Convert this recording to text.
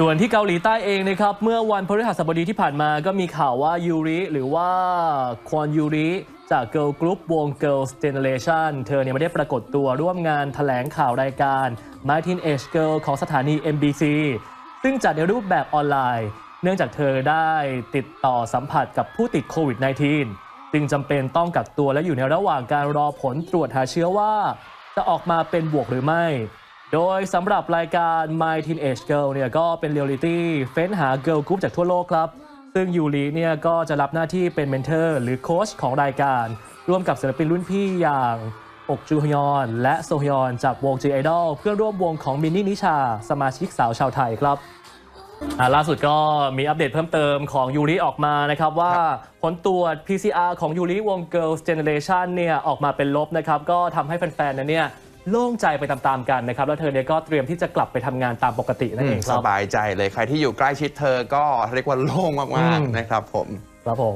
ส่วนที่เกาหลีใต้เองนะครับ เมื่อวันพฤหัสบดีที่ผ่านมาก็มีข่าวว่ายูริหรือว่าควอนยูริจากเกิลกรุ๊ปวง Girls Generation เธอเนี่ยไม่ได้ปรากฏตัวร่วมงานแถลงข่าวรายการ My Teenage Girl ของสถานี MBC ซึ่งจัดในรูปแบบออนไลน์ เนื่องจากเธอได้ติดต่อสัมผัสกับผู้ติดโควิด -19 จึงจำเป็นต้องกักตัวและอยู่ในระหว่างการรอผลตรวจหาเชื้อว่า จะออกมาเป็นบวกหรือไม่ โดยสำหรับรายการ My Teenage Girl เนี่ยก็เป็นเรียลลิตี้เฟ้นหาเกิ l ลกรุ๊ปจากทั่วโลกครับ ซึ่งยูริเนี่ยก็จะรับหน้าที่เป็นเมนเทอร์หรือโค้ชของรายการ ร่วมกับศิลปินรุ่นพี่อย่างอกจูฮยอน และโซฮยอนจากวง G Idol เพื่อร่วมวงของมินนี่นิชา สมาชิกสาวชาวไทยครับล่าสุดก็มีอัปเดตเพิ่มเติมของยูริออกมานะครับ ว่าผลตรวจ PCR ของยูริวง Girls Generation เนี่ยออกมาเป็นลบนะครับ ก็ทำให้แฟนๆนั้นเนี่ย โล่งใจไปตามๆกันนะครับ แล้วเธอเนี่ยก็เตรียมที่จะกลับไปทำงานตามปกตินั่นเองคสรับ บายใจเลยใครที่อยู่ใกล้ชิดเธอก็เรียกว่าโล่งมากอืม ๆนะครับผม ครับผม